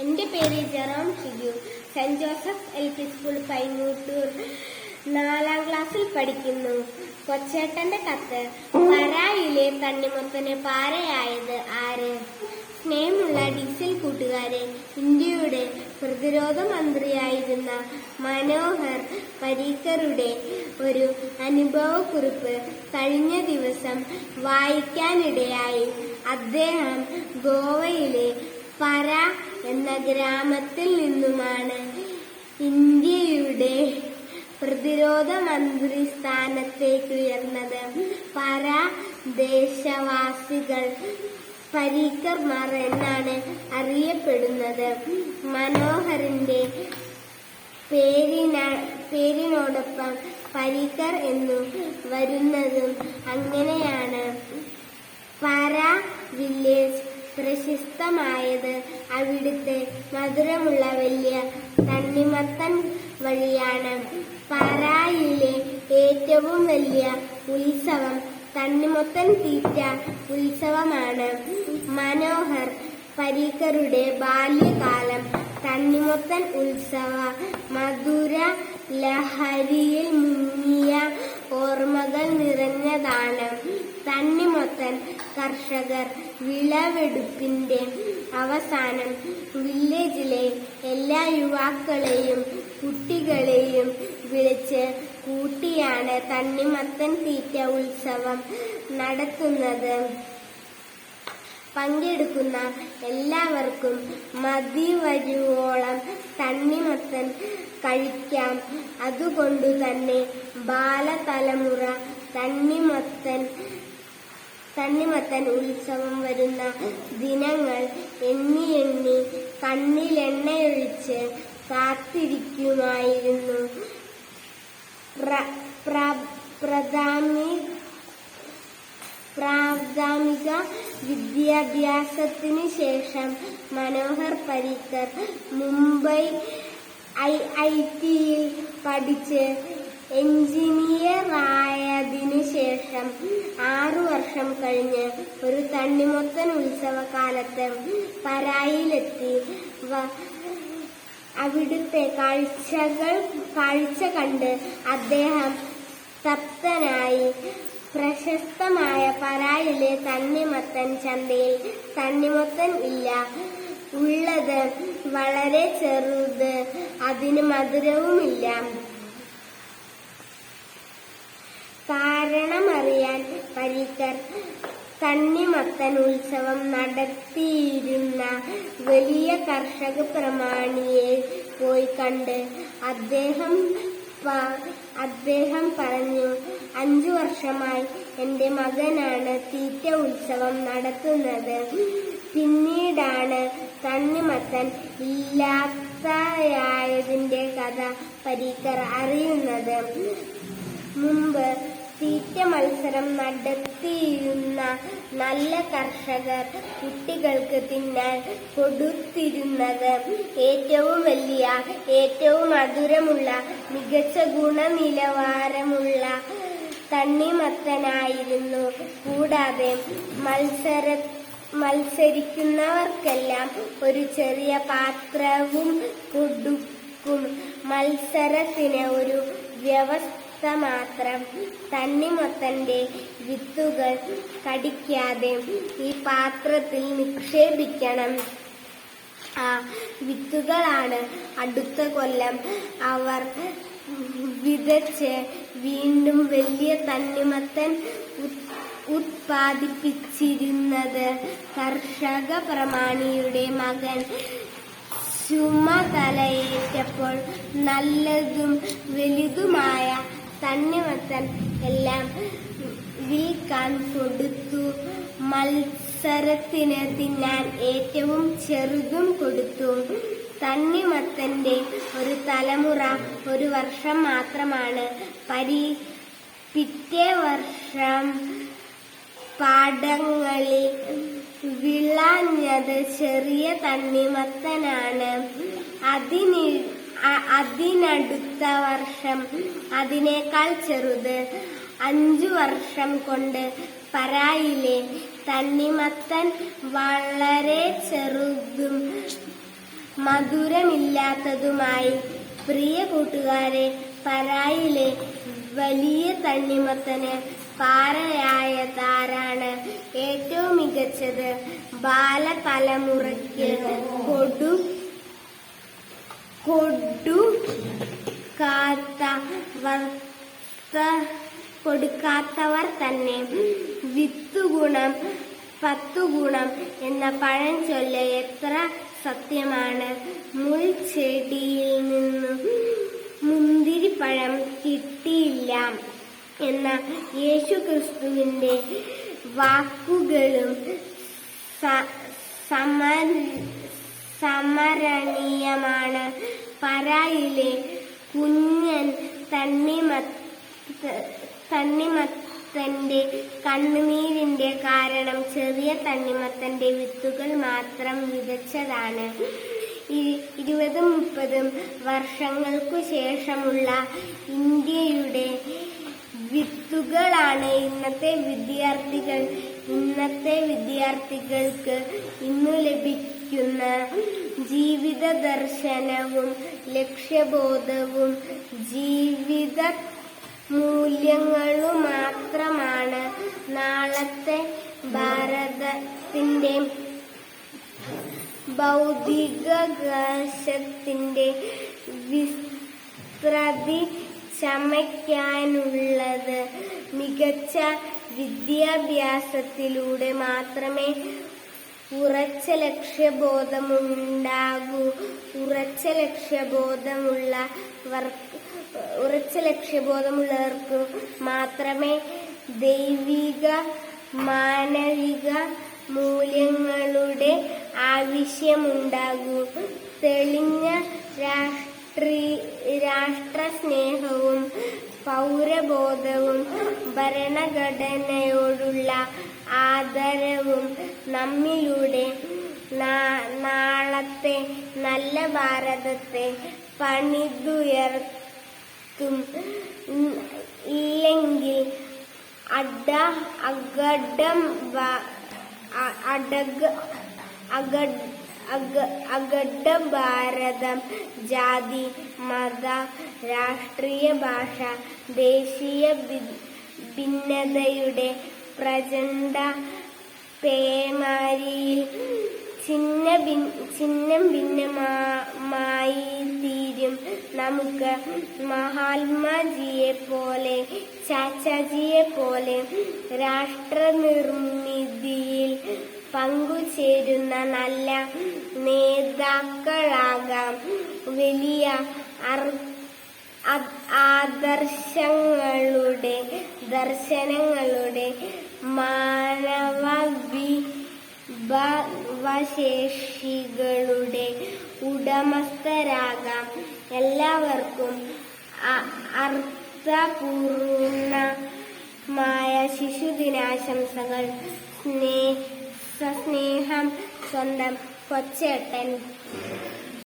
എന്റെ പേര് Jerome Shiju. Saint Joseph L P school പൈങ്ങൂട്ടൂർ. നാലാം ക്ലാസ്സിൽ പഠിക്കുന്നു. കൊച്ചേട്ടന്റെ കത്ത്. പരായിലെ തണ്ണിമത്തന് പാരയായത് ആര്? സ്നേഹമുള്ള ഡീസൽ കൂട്ടുകാരെ. ഇന്ത്യയുടെ പ്രതിരോധ മന്ത്രിയായിരുന്ന മനോഹർ പരീക്കറുടെ ഒരു അനുഭവക്കുറിപ്പ് കഴിഞ്ഞ ദിവസം വായിക്കാനിടയായി. അദ്ദേഹം ഗോവയിലെ പര എന്ന ഗ്രാമത്തിൽ നിന്നുമാണ് ഇന്ത്യയുടെ പ്രതിരോധ മന്ത്രി സ്ഥാനത്തേക്ക് ഉയർന്നത്. പര ദേശവാസികൾ പരീക്കർമാർ എന്നാണ് അറിയപ്പെടുന്നത്. മനോഹറിന്റെ പേരിന പേരിനോടൊപ്പം പരീക്കർ എന്നു വരുന്നതും അങ്ങനെയാണ്. പാര വില്ലേജ് പ്രശസ്തമായത്. അവിടുത്തെ മധുരമുള്ള വലിയ തണ്ണിമത്തൻ വഴിയാണ് പാരായിലെ ഏറ്റവും വലിയ ഉത്സവം. തണ്ണിമത്തൻ തീറ്റ ഉത്സവമാണ്. മനോഹർ പരീക്കറുടെ ബാല്യകാലം തണ്ണിമത്തൻ ഉത്സവ മധുര ലഹരിയിൽ മുങ്ങിയ ഓർമ്മകൾ നിറഞ്ഞതാണ്. തണ്ണിമത്തൻ കർഷകർ വിളവെടുപ്പിന്റെ അവസാനം വില്ലേജിലെ എല്ലാ യുവാക്കളെയും കുട്ടികളെയും വിളിച്ച് കൂട്ടിയാണ് തണ്ണിമത്തൻ തീറ്റ ഉത്സവം നടത്തുന്നത്. പങ്കെടുക്കുന്ന എല്ലാവർക്കും മതി വരുവോളം തണ്ണിമത്തൻ കഴിക്കാം. അതുകൊണ്ടു തന്നെ ബാലതലമുറ തണ്ണിമത്തൻ തണ്ണിമത്തൻ ഉത്സവം വരുന്ന ദിനങ്ങൾ എണ്ണി എണ്ണി കണ്ണിലെണ്ണയൊഴിച്ച് കാത്തിരിക്കുമായിരുന്നു. പ്രാഥമിക വിദ്യാഭ്യാസത്തിന് ശേഷം മനോഹർ പരീക്കർ മുംബൈ ഐ ഐ ടിയിൽ പഠിച്ച് എഞ്ചിനീയർ ആയതിനു ശേഷം ആറു വർഷം കഴിഞ്ഞ് ഒരു തണ്ണിമൊത്തൻ ഉത്സവകാലത്ത് പരായിലെത്തി. അവിടുത്തെ കാഴ്ചകൾ കാഴ്ച കണ്ട് അദ്ദേഹം തപ്തനായി. പ്രശസ്തമായ പരായിലെ തണ്ണിമത്തൻ ചന്തയിൽ തണ്ണിമത്തൻ ഇല്ല. ഉള്ളത് വളരെ ചെറുത്. അതിന് മധുരവുമില്ല. കാരണമറിയാൻ പരീക്കർ തണ്ണിമത്തൻ ഉത്സവം നടത്തിയിരുന്ന വലിയ കർഷക പ്രമാണിയെ പോയി കണ്ട് അദ്ദേഹം അദ്ദേഹം പറഞ്ഞു അഞ്ചു വർഷമായി എന്റെ മകനാണ് തീറ്റ ഉത്സവം നടത്തുന്നത്. പിന്നീടാണ് തണ്ണിമത്തൻ ഇല്ലാത്തയായതിന്റെ കഥ പരീക്കർ അറിയുന്നത്. മുമ്പ് തീറ്റ മത്സരം നടത്തിയിരുന്ന നല്ല കർഷകർ കുട്ടികൾക്ക് തിന്നാൻ കൊടുത്തിരുന്നത്. ഏറ്റവും വലിയ ഏറ്റവും മധുരമുള്ള മികച്ച ഗുണനിലവാരമുള്ള തണ്ണിമത്തനായിരുന്നു കൂടാതെ മത്സര മത്സരിക്കുന്നവർക്കെല്ലാം ഒരു ചെറിയ പാത്രവും കൊടുക്കും. മത്സരത്തിന് ഒരു വ്യവസ്ഥ മാത്രം. തണ്ണിമത്തന്റെ വിത്തുകൾ കടിക്കാതെ ഈ പാത്രത്തിൽ നിക്ഷേപിക്കണം. ആ വിത്തുകളാണ് അടുത്ത കൊല്ലം അവർ വിതച്ച് വീണ്ടും വലിയ തന്നിമത്തൻ ഉത്പാദിപ്പിച്ചിരുന്നത്. കർഷക പ്രമാണിയുടെ മകൻ ചുമതലയേറ്റപ്പോൾ നല്ലതും വലുതുമായ തണ്ണിമത്തൻ എല്ലാം വിൽക്കാൻ കൊടുത്തു. മത്സരത്തിന് തിന്നാൻ ഏറ്റവും ചെറുതും കൊടുത്തു. തണ്ണിമത്തന്റെ ഒരു തലമുറ ഒരു വർഷം മാത്രമാണ്. പരി പിറ്റേ വർഷം പാടങ്ങളിൽ വിളഞ്ഞത് ചെറിയ തണ്ണിമത്തനാണ്. അതിനി അതിനടുത്ത വർഷം അതിനേക്കാൾ ചെറുത് അഞ്ചു വർഷം കൊണ്ട് പരായിലെ തണ്ണിമത്തൻ വളരെ ചെറുതും മധുരമില്ലാത്തതുമായി പ്രിയ കൂട്ടുകാരെ പരായിലെ വലിയ തണ്ണിമത്തന് പാറയായ താരാണ് ഏറ്റവും മികച്ചത്. ബാലതലമുറയ്ക്ക് കൊടു കൊടു കാത്ത വർത്ത കൊടുക്കാത്തവർ തന്നെ. വിത്തുഗുണം പത്തുഗുണം എന്ന പഴഞ്ചൊല്ല് എത്ര സത്യമാണ്. മുൾച്ചെടിയിൽ നിന്നും മുന്തിരിപ്പഴം കിട്ടിയില്ല. എന്ന യേശുക്രിസ്തുവിന്റെ വാക്കുകളും സമരണീയമാണ്. പരായിലെ കുഞ്ഞൻ തണ്ണിമത്ത തണ്ണിമത്തന്റെ കണ്ണുനീരിന്റെ കാരണം ചെറിയ തണ്ണിമത്തന്റെ വിത്തുകൾ മാത്രം വിതച്ചതാണ്. ഇരുപതും മുപ്പതും വർഷങ്ങൾക്കു ശേഷമുള്ള ഇന്ത്യയുടെ വിത്തുകളാണ് ഇന്നത്തെ വിദ്യാർത്ഥികൾ. ഇന്നത്തെ വിദ്യാർത്ഥികൾക്ക് ഇന്നു ലഭിക്കുന്ന ജീവിത ദർശനവും ലക്ഷ്യബോധവും ജീവിത മൂല്യങ്ങളും മാത്രമാണ് നാളത്തെ ഭാരതത്തിന്റെ ഭൗതികകാശത്തിന്റെ വിസ്തൃതി ചമയ്ക്കാനുള്ളത് മികച്ച വിദ്യാഭ്യാസത്തിലൂടെ മാത്രമേ ഉറച്ച ലക്ഷ്യബോധമുണ്ടാകൂ. ഉറച്ച ലക്ഷ്യബോധമുള്ള ഉറച്ച ലക്ഷ്യബോധമുള്ളവർക്ക് മാത്രമേ ദൈവിക മാനവിക മൂല്യങ്ങളുടെ ആവശ്യമുണ്ടാകൂ. തെളിഞ്ഞ രാഷ്ട്രീ രാഷ്ട്രസ്നേഹവും പൗരബോധവും ഭരണഘടനയോടുള്ള ആദരവും നമ്മിലൂടെ നാളത്തെ നല്ല ഭാരതത്തെ പണിതുയർത്തും. ഇല്ലെങ്കിൽ അഡ അഗഡം വ- അ- അഗഡ ഭാരതം ജാതി മത രാഷ്ട്രീയ ഭാഷ ദേശീയ ഭിന്നതയുടെ പ്രചണ്ഡ പേമാരിയിൽ ചിഹ്ന ചിഹ്നം ഭിന്നമായി തീരും. നമുക്ക് മഹാത്മാജിയെ പോലെ ചാച്ചാജിയെ പോലെ രാഷ്ട്ര നിർമ്മിതിയിൽ പങ്കുചേരുന്ന നല്ല നേതാക്കളാകാം. വലിയ ആദർശങ്ങളുടെ ദർശനങ്ങളുടെ മാനവ വിഭവശേഷികളുടെ ഉടമസ്ഥരാകാം. എല്ലാവർക്കും അർത്ഥപൂർണമായ ശിശുദിനാശംസകൾ. സ്നേ സസ്നേഹം സ്വന്തം കൊച്ചേട്ടൻ.